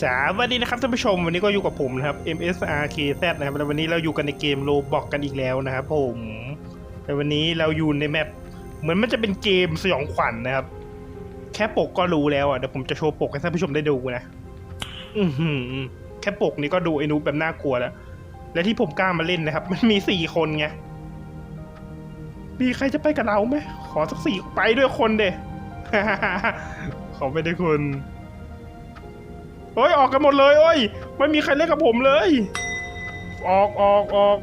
สวัสดีนะครับท่านผู้ชมวันนี้ก็อยู่กับผมนะครับ MSRKZ นะครับแล้ววันนี้เราอยู่กันในเกมโลบอกกันอีกแล้วนะครับผมแต่วันนี้เราอยู่ในแมปเหมือนมันจะเป็นเกมสยองขวัญนะครับ แค่ปกก็รู้แล้วอะเดี๋ยวผมจะโชว์ปกให้ท่านผู้ชมได้ดูนะอือแค่ปกนี้ก็ดูไอ้นูแบบน่ากลัวแล้ว และที่ผมกล้ามาเล่นนะครับ มันมีสี่คนไงมีใครจะไปกับเราไหมขอสักสี่ไปด้วยคนเดขอไปด้วยคน เฮ้ยออกกันหมดเลยเอ้ยไม่มีใครเล่นกับผมเลย ออกออกออก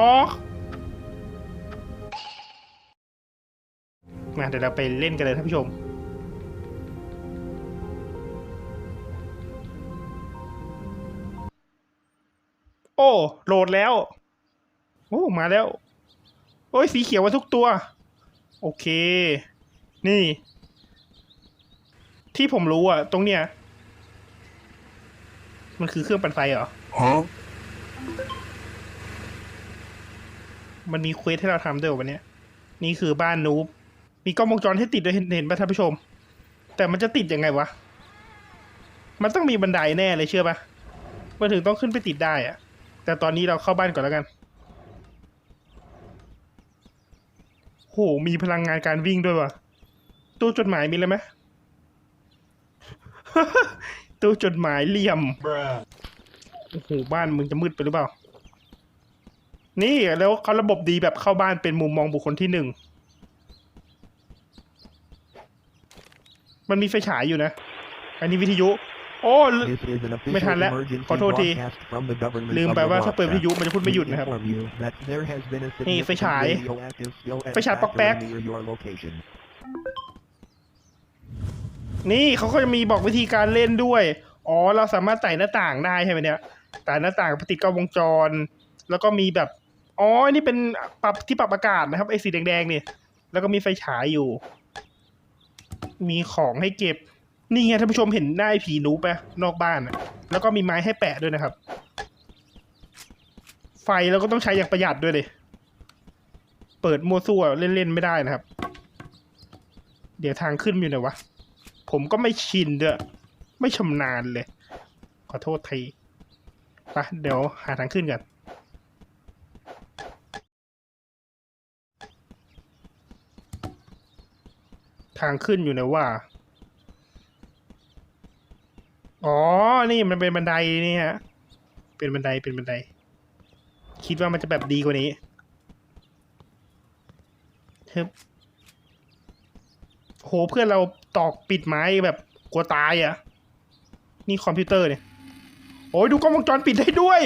ออกมาเดี๋ยวเราไปเล่นกันเลยท่านผู้ชมโอ้โหลดแล้ว โอ้มาแล้ว โอ้ยสีเขียวมาทุกตัว โอเค นี่ ที่ผมรู้อะตรงเนี้ย มันคือเครื่องปั่นไฟเหรอ Huh? มันมีเควสให้เราทำด้วยเหรอวันเนี้ยนี่คือบ้านนูบมีกล้องวงจรให้ติดด้วยเห็นเห็นป่ะท่านผู้ชม แต่มันจะติดยังไงวะ มันต้องมีบันไดแน่เลยเชื่อป่ะมันถึงต้องขึ้นไปติดได้อะแต่ตอนนี้เราเข้าบ้านก่อนแล้วกันโหมีพลังงานการวิ่งด้วยวะตู้จดหมายมีเลยไหม ตู้จดหมายเหลี่ยม Bruh. โอ้โหบ้านมึงจะมืดไปหรือเปล่า นี่แล้วเขาระบบดีแบบเข้าบ้านเป็นมุมมองบุคคลที่หนึ่ง มันมีไฟฉายอยู่นะ อันนี้วิทยุ โอ้ This is an official ไม่ทันแล้ว emergency ขอโทษที broadcast from the government ลืม of ไปว่า Iraq ถ้าเปิดวิทยุมันจะพูดไม่หยุด to นะครับ inform you that there has been a นี่ไฟฉาย significant radioactive spill at ไฟฉาย a ปอกแป๊ก นี่เขาก็จะมีบอกวิธีการเล่นด้วย อ๋อ เราสามารถไต่หน้าต่างได้ใช่ไหมเนี่ยไต่หน้าต่างติดกล้องวงจร แล้วก็มีแบบ อ๋อ นี่เป็นปรับที่ปรับอากาศนะครับไอ้สีแดงๆนี่ แล้วก็มีไฟฉายอยู่ มีของให้เก็บ นี่ไงท่านผู้ชมเห็นหน้าไอ้ผีหนูปะนอกบ้านอะแล้วก็มีไม้ให้แปะด้วยนะครับ ไฟเราก็ต้องใช้อย่างประหยัดด้วยเลยเปิดมัวซั่วเล่นๆไม่ได้นะครับ เดี๋ยวทางขึ้นอยู่ไหนวะ ผมก็ไม่ชินด้วยไม่ชำนาญเลย ขอโทษทีไปะเดี๋ยวหาทางขึ้นกันทางขึ้นอยู่ไหนว่า อ๋อ นี่มันเป็นบันไดนี่ฮะ เป็นบันได เป็นบันได คิดว่ามันจะแบบดีกว่านี้เฮ้ย โหเพื่อนเราตอกปิดไม้แบบกลัวตายอะ นี่คอมพิวเตอร์เนี่ย โอ้ยดูกล้องวงจรปิดได้ด้วย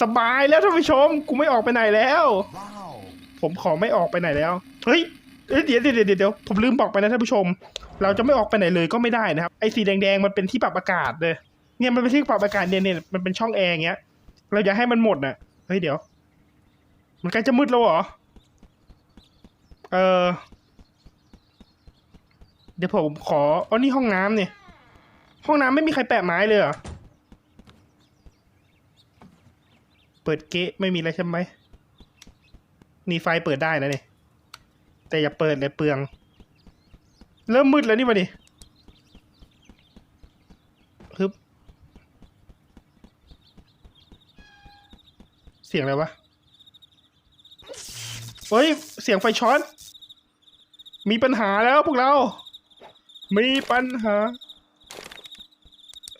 สบายแล้วท่านผู้ชม กูไม่ออกไปไหนแล้ว Wow. ผมขอไม่ออกไปไหนแล้ว เฮ้ยเดี๋ยวเดี๋ยวเดี๋ยวเดี๋ยวผมลืมบอกไปนะท่านผู้ชม เราจะไม่ออกไปไหนเลยก็ไม่ได้นะครับ ไอ้สีแดงๆมันเป็นที่ปรับอากาศเลยเนี่ยมันเป็นที่ปรับอากาศเนี่ยเนี่ยมันเป็นช่องแอร์อย่างเงี้ย เราอยาให้มันหมดน่ะ เฮ้ยเดี๋ยว มันใกล้จะมืดแล้วเหรอ เออ ดี๋ยวผมขออ๋อนี่ห้องน้ำเนี่ย ห้องน้ำไม่มีใครแปะไม้เลยเหรอ เปิดเก๊ะไม่มีอะไรใช่ไหมนี่ไฟเปิดได้นะนี่แต่อย่าเปิดเลยเปลือง เริ่มมืดแล้วนี่มาดิฮึบเสียงอะไรวะ เฮ้ย เสียงไฟช็อต มีปัญหาแล้วพวกเรา มีปัญหา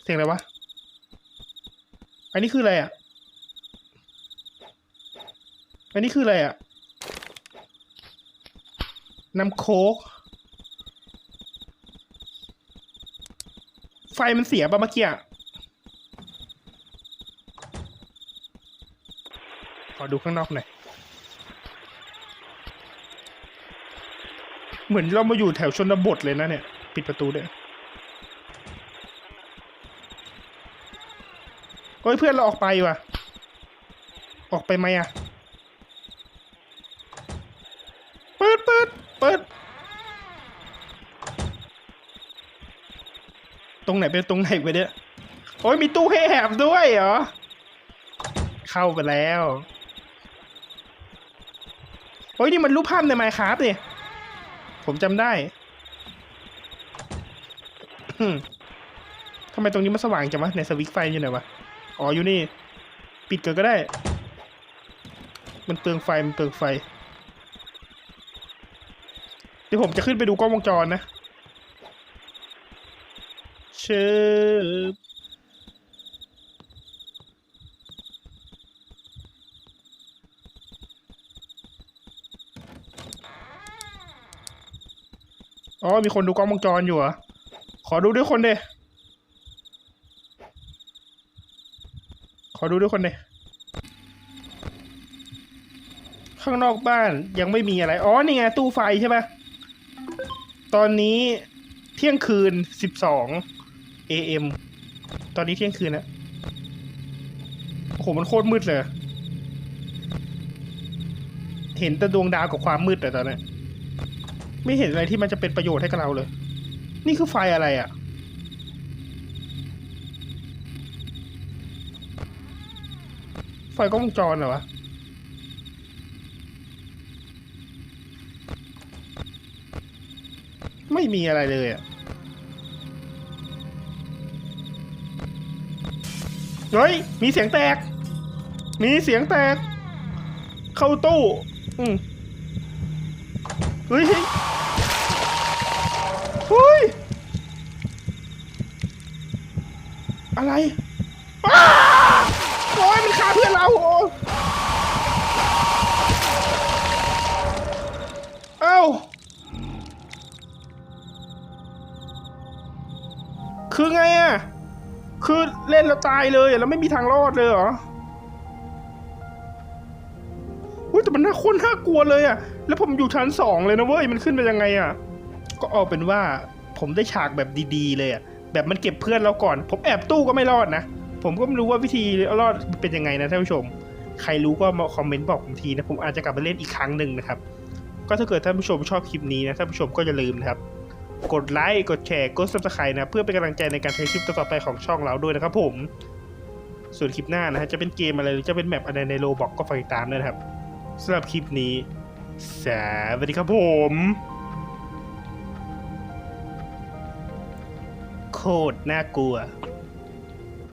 เสียงอะไรวะ อันนี้คืออะไรอะ อันนี้คืออะไรอะ น้ำโค้กไฟมันเสียป่ะเมื่อกี้อะขอดูข้างนอกหน่อย เหมือนเรามาอยู่แถวชนบทเลยนะเนี่ย ปิดประตูด้วยเฮ้ยเพื่อนเราออกไปว่ะ ออกไปไหมอะ เปิดเปิดเปิด ตรงไหนเป็นตรงไหนไปเนี่ยโอ้ยมีตู้ให้แหบด้วยเหรอ เข้าไปแล้วโอ้ยนี่มันรูปภาพในไมค์ครับเนี่ยผมจำได้ ทำไมตรงนี้มันสว่างจังวะในสวิตช์ไฟอยู่ไหนวะ อ๋ออยู่นี่ ปิดเกินก็ได้ มันเปลืองไฟ มันเปลืองไฟ เดี๋ยวผมจะขึ้นไปดูกล้องวงจรนะ เชิบอ๋อ มีคนดูกล้องวงจรอยู่เหรอ อดูด้วยคนเดขอดูด้วยคนเดข้างนอกบ้านยังไม่มีอะไร อ๋อ นี่ไง ตู้ไฟใช่ปะตอนนี้เที่ยงคืนสิบสอง AM ตอนนี้เที่ยงคืนแล้วโอ้โห มันโคตรมืดเลย เห็นแต่ดวงดาวกับความมืดแต่ตอนนี้ไม่เห็นอะไรที่มันจะเป็นประโยชน์ให้กับเราเลย นี่คือไฟอะไรอะ่ะ ไฟกล้องวงจรเหรอวะไม่มีอะไรเลยอะ่ะเฮ้ย มีเสียงแตก มีเสียงแตก เข้าตู้ อืมเฮ้ย เฮ้ย อะไรอ้าโอ้ยมันฆ่าเพื่อนเราโอ้เอ้า คือไงอะ คือเล่นแล้วตายเลยแล้วไม่มีทางรอดเลยเหรออุ้ยแต่มันน่าโคนน่ากลัวเลยอะ แล้วผมอยู่ชั้นสองเลยนะเว้ย มันขึ้นไปยังไงอะ ก็เอาเป็นว่าผมได้ฉากแบบดีๆ เลยอะแบบมันเก็บเพื่อนเราก่อน ผมแอบตู้ก็ไม่รอดนะ ผมก็ไม่รู้ว่าวิธีรอดเป็นยังไงนะท่านผู้ชม ใครรู้ก็มาคอมเมนต์บอกผมทีนะผมอาจจะกลับมาเล่นอีกครั้งหนึ่งนะครับ ก็ถ้าเกิดท่านผู้ชมชอบคลิปนี้นะท่านผู้ชมก็อย่าลืมนะครับ กดไลค์กดแชร์กด subscribe นะ เพื่อเป็นกำลังใจในการทำคลิปต่อไปของช่องเราด้วยนะครับผมส่วนคลิปหน้านะฮะจะเป็นเกมอะไรหรือจะเป็นแมปอะไรในโลบอกก็ฝากติดตามด้วยนะครับสำหรับคลิปนี้สวัสดีครับผม คตรน่ากลัว